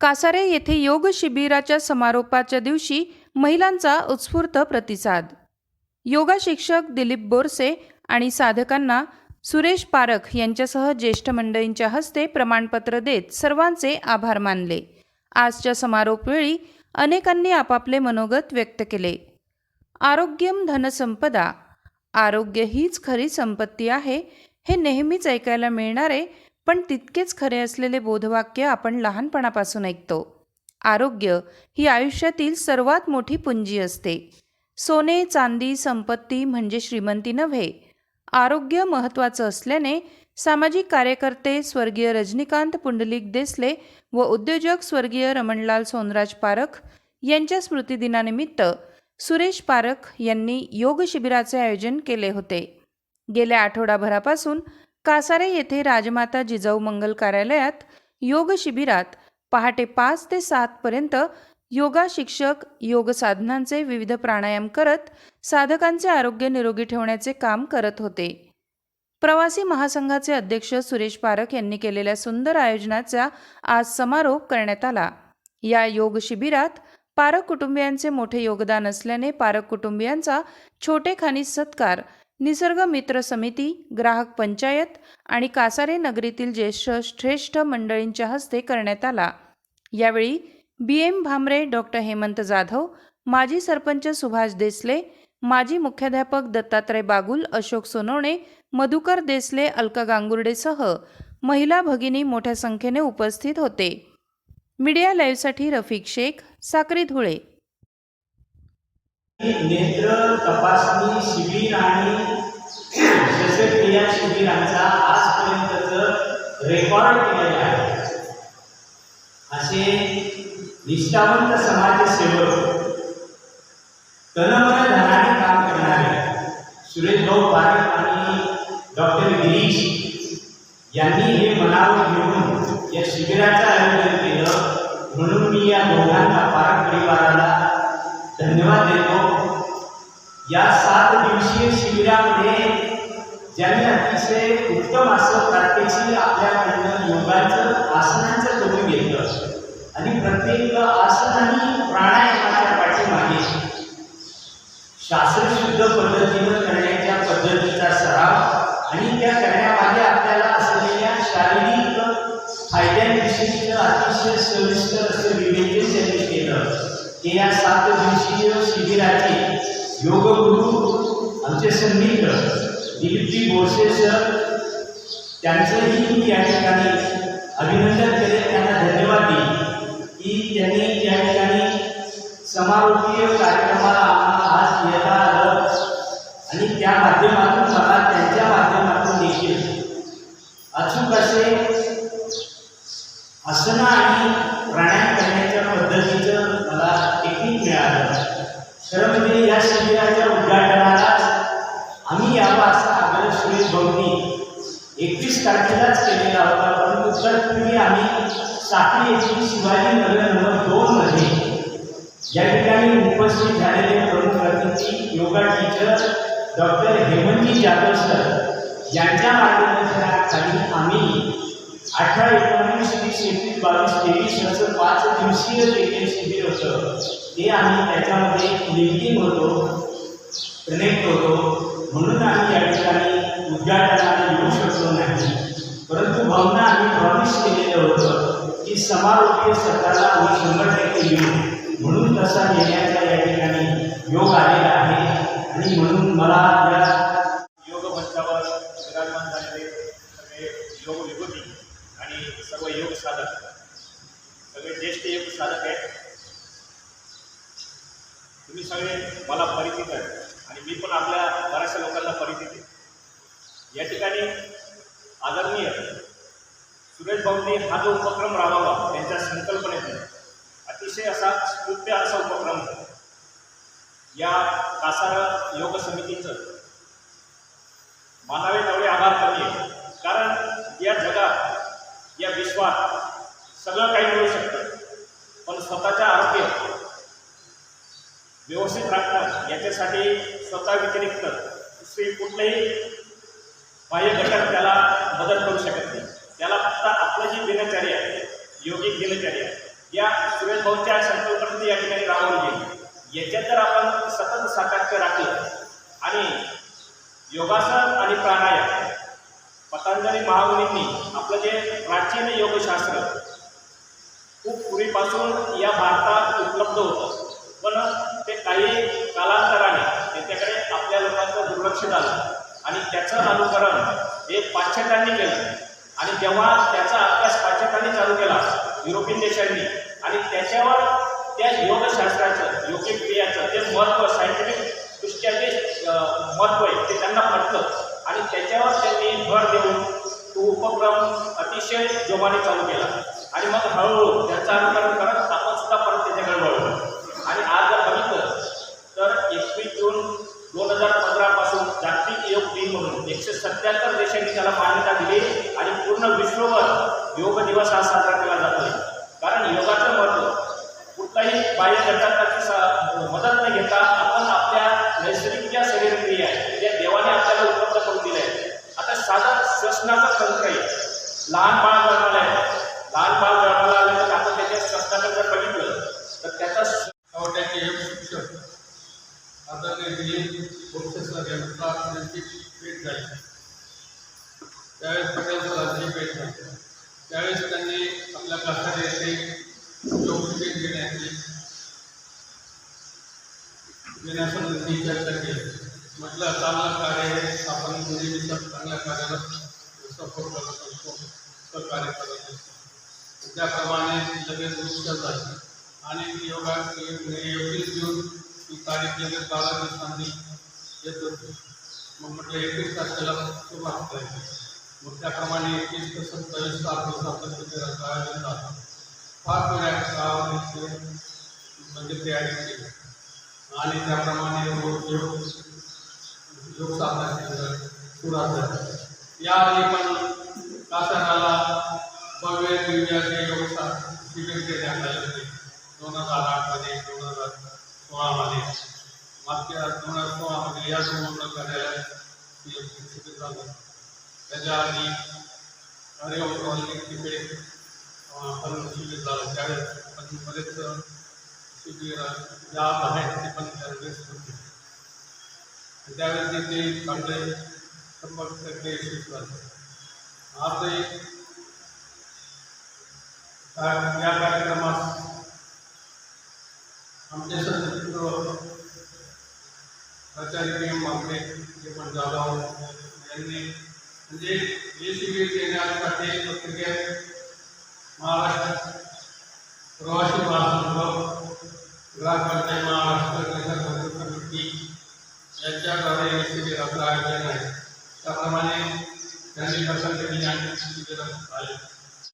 कासारे येथे योग शिबिराच्या समारोपाच्या दिवशी महिलांचा उत्स्फूर्त प्रतिसाद. योगा शिक्षक दिलीप बोरसे आणि साधकांना सुरेश पारख यांच्यासह ज्येष्ठ मंडळींच्या हस्ते प्रमाणपत्र देत सर्वांचे आभार मानले. आजच्या समारोपवेळी अनेकांनी आपापले मनोगत व्यक्त केले. आरोग्यम धनसंपदा आरोग्य हीच खरी संपत्ती आहे हे नेहमीच ऐकायला मिळणारे पण तितकेच खरे असलेले बोधवाक्य आपण लहानपणापासून ऐकतो. आरोग्य ही आयुष्यातील सर्वात मोठी पुंजी असते. सोने चांदी संपत्ती म्हणजे श्रीमंती नव्हे. आरोग्य महत्त्वाचं असल्याने सामाजिक कार्यकर्ते स्वर्गीय रजनीकांत पुंडलिक देसले व उद्योजक स्वर्गीय रमणलाल सोनराज पारख यांच्या स्मृतिदिनानिमित्त सुरेश पारख यांनी योग शिबिराचे आयोजन केले होते. गेल्या आठवडाभरापासून कासारे येथे राजमाता जिजाऊ मंगल कार्यालयात योग शिबिरात पहाटे पाच ते सातपर्यंत योगा शिक्षक योग साधनांचे विविध प्राणायाम करत साधकांचे आरोग्य निरोगी ठेवण्याचे काम करत होते. प्रवासी महासंघाचे अध्यक्ष सुरेश पारख यांनी केलेल्या सुंदर आयोजनाचा आज समारोप करण्यात आला. या योग शिबिरात पारक कुटुंबियांचे मोठे योगदान असल्याने पारक कुटुंबियांचा छोटेखानी सत्कार निसर्ग मित्र समिती ग्राहक पंचायत आणि कासारे नगरीतील ज्येष्ठ श्रेष्ठ मंडळींच्या हस्ते करण्यात आला. यावेळी B M Bhamre doctor Hemant Jadhav माजी सरपंच सुभाष देसले माजी मुख्याध्यापक दत्तात्रय बागुल अशोक सोनवणे मधुकर देसले अलका गांगुर्डेसह महिला भगिनी मोठ्या संख्येने उपस्थित होते. मीडिया लाईव्हसाठी रफिक शेख साक्री धुळे. नेत्र तपासणी शिबिर आणि शस्त्रक्रिया शिबिरांचा आजपर्यंतच रेकॉर्ड केलेला आहे. असे निष्ठावंत समाजसेवक तनमन धनाने काम करणारे सुरेश भाऊ पारख आणि डॉक्टर गिरीश यांनी हे मनावर घेऊन या शिबिराचं आयोजन केलं. म्हणून मी या दोघांना पारख परिवाराला या सात दिवसीय शिबिरामध्ये ज्यांनी अतिशय उत्तम असं प्रात्यक्षिक आपल्याकडनं योगाचं आसनांचं करून घेतलं आणि प्रत्येक आसन प्राणायामाच्या पाठीमागे शास्त्रशुद्ध पद्धतीनं करण्याच्या पद्धतीचा सराव आणि त्या करण्यामागे आपल्याला असलेल्या शारीरिक फायद्यांविषयीचं अतिशय सविस्तर असं विवेचन त्यांनी केलं. ते या सात दिवसीय शिबिराचे योगगुरु आमचे संगीत दिलीपजी बोरसे सर त्यांचंही मी या ठिकाणी अभिनंदन केले. त्यांना धन्यवाद दिले की त्यांनी या ठिकाणी समारोपीय कार्यक्रमाला आम्हाला आज येता आलं. आणि त्या माध्यमातून मला त्यांच्या माध्यमातून देखील अचूक असे आसनं आणि खरं म्हणजे या शिबिराच्या उद्घाटनालाच आम्ही यावा असा आग्रह सुरेश भाऊंनी एकवीस तारखेलाच केलेला होता. परंतु तत्पूर्वी आम्ही साखळी येथील शिवाजी नगर नंबर दोनमध्ये या ठिकाणी उपस्थित झालेले प्रमुख अतिथी yoga teacher doctor Hemantji Jadhav sir यांच्या मार्गदर्शनाखाली आम्ही अठरा एकोणीस वीस एकवीस बावीस तेवीस असं पाच दिवसीय देखील शिबिर होतं. ते आम्ही त्याच्यामध्ये लिंकिंग होतो कनेक्ट होतो म्हणून आम्ही या ठिकाणी उद्घाटनाला येऊ शकलो नाही. परंतु भावना आम्ही प्रॉमिस केलेलं होतं की समारोपीय सत्राला आम्ही शंभर टक्के येऊ. म्हणून तसा येण्याचा या ठिकाणी योग आलेला आहे. आणि म्हणून मला या योग मंचावर विराजमान झालेले सगळे योग विभूती आणि सर्व योग साधक सगळे ज्येष्ठ योग साधक आहेत तुम्ही सगळे मला परिचित ही पण आपल्या बऱ्याचशा लोकांना परिचित आहे. या ठिकाणी आदरणीय सुरेश भाऊंनी हा जो उपक्रम राबवला त्यांच्या संकल्पनेतून अतिशय असा स्तुत्य असा उपक्रम या कासार योग समितीचं मानावे तेवढे आभार कमी आहे कारण या जगात या विश्वात सगळं काही मिळू शकतं. पण स्वतःच्या आरोग्य व्यवस्थित राखणं याच्यासाठी स्वतः व्यतिरिक्त दुसरी कुठलेही बाह्य घटक त्याला मदत करू शकत नाही. त्याला फक्त आपलं जी दिनचर्या आहे योगिक दिनचर्या या सुरेश भाऊच्या संकल्पनेने या ठिकाणी राबवली गेली. याच्यात जर आपण सतत सातत्य राखलं आणि योगासन आणि प्राणायाम पतंजली महामुनींनी आपलं जे प्राचीन योगशास्त्र खूप पूर्वीपासून या भारतात उपलब्ध होतं. पण ते काही कालांतराने त्याच्याकडे आपल्या लोकांचं दुर्लक्ष झालं. आणि त्याचं अनुकरण हे पाश्चात्यांनी केलं. आणि जेव्हा त्याचा अभ्यास पाश्चात्यांनी चालू केला युरोपियन देशांनी आणि त्याच्यावर त्या योगशास्त्राचं योगिक क्रियाचं जे महत्त्व सायंटिफिक दृष्ट्या जे महत्त्व आहे ते त्यांना पटलं. आणि त्याच्यावर त्यांनी भर देऊन तो उपक्रम अतिशय जोमाने चालू केला. आणि मग हळूहळू त्याचं अनुकरण करत आपण सुद्धा परत त्याच्याकडे वळलो. आणि आज जर बघितलं तर एकवीस जून दोन हजार पंधरापासून जागतिक योग दिन म्हणून एकशे सत्याहत्तर देशांनी त्याला मान्यता दिली आणि पूर्ण विश्वभर योग दिवस हा साजरा केला जातोय. कारण योगाचं महत्त्व कुठलाही बाह्य घटकाची मदत न घेता आपण आपल्या नैसर्गिक ज्या शरीरक्रिया आहे त्या देवाने आपल्याला उपलब्ध करून दिल्या आहेत. आता साधा श्वसनाचं तंत्र आहे. लहान बाळ जन्माला आहे लहान बाळ जन्माला आलं तर आपण त्याच्या श्वसनाचं जर बघितलं तर त्याचा स- आवडण्याचे एक शिक्षक आता ते दिलीप प्रोफेसर यांचा त्यांची भेट झाली त्यावेळेस पटेल सरांची भेट झाली. त्यावेळेस त्यांनी आपल्या कसारे येथे योग घेण्याची घेण्यासंबंधी चर्चा केली. म्हटलं चांगलं कार्य आहे आपण नेहमी चांगल्या कार्याला सपोर्ट करत असतो सहकार्य करत असतो. त्याप्रमाणे लगेच उत्सव झाले. आणि योगा एकवीस जून ही तारीख लगेच बारा दिवसांनी येत होती. मग म्हटलं एकवीस तारखेला सुरुवात करायची. मग त्याप्रमाणे एकवीस ते सत्तावीस आयोजन फार गावामध्ये म्हणजे तयारी योग साधना केंद्र झाली याआधी भव्य दिव्य योग शिबिर होते दोन हज़ार आठमध्ये दोन हज़ार सोळामध्ये मागच्या दोन हज़ार सोळामध्ये या संबंध कार्यालयात शिबिर त्याच्या आधी कॉलनी तिकडे पण शिबिर झालं त्यावेळेस पण बरेच शिबिर ज्या आहेत ते पण त्यावेळेस होते त्यावेळेस शंभर टक्के यशस्वी झाले आजही या कार्यक्रमात आमचे सदस्य आचार्य पी एम मागणे हे पण जाधव यांनी म्हणजे हे शिबिर देण्यासाठी पत्रिकेत महाराष्ट्रात प्रवासी महासंघ ग्राहकांचे महाराष्ट्र देशात समिती यांच्याद्वारे हे शिबिराचं आयोजन आहे त्याप्रमाणे त्यांनी प्रसंग केली आणि शिबिर आले.